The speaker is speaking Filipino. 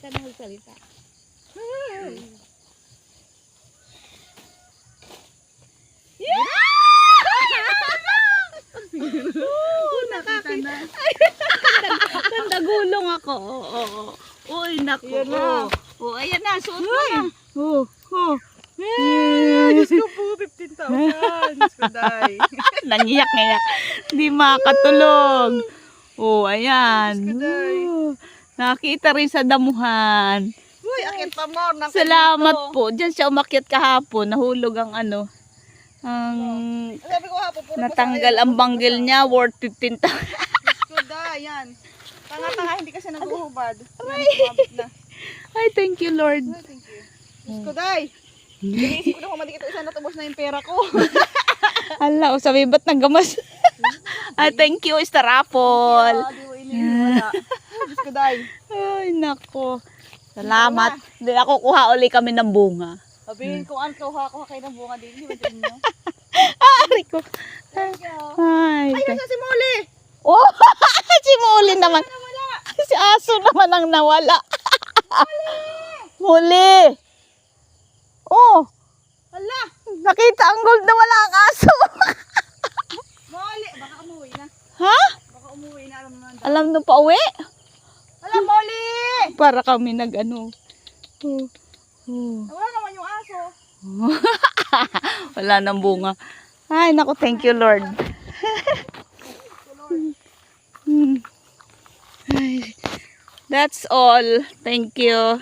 ka na magsalita. Oo, nakita na. Nandagulong ako. Oo, oo. Uy, naku. Yan na. Oo, ayan na. Suot mo na. Oh, oh. Yeah, Diyos ko po, 15,000. Diyos ko, day. Nangiyak-ngiyak. Hindi makatulog. Oo, ayan. Diyos ko, day. Nakita rin sa damuhan. Uy, akit pa more. ng Salamat po. Diyan siya umakyat kahapon. Nahulog ang ano. Ang natanggal ang banggil niya worth 15,000. Diyos ko, day. Yan. Tanga-tanga, hindi kasi nag-uhubad. Aray. Ay, thank you, Lord. Ay, Thank you. Diyos ko, day. Iniisip ko na kung ito isa natubos na yung pera ko. Ala, o sabi ba't nagamas? Ay, thank you, Star Ah, di day. Ay, nako. Salamat. Hindi ako kuha uli kami ng bunga. Sabihin ko, ano, kuha ko kayo ng bunga din. Hindi ba sa inyo? Ari ko. Ay, Ay, nasa si Molly. Oh, si Muli naman. Si Aso naman ang nawala. Muli. Oh, Hala, nakita ang gold na wala ang aso. Molly. Baka umuwi na. ha? Baka umuwi na. Alam. Alam nung pa uwi? Hala, Molly! Para kami nag ano. Oh, oh. Wala naman yung aso. Wala nang bunga. Ay, naku, thank you, Lord. Hmm. That's all. Thank you.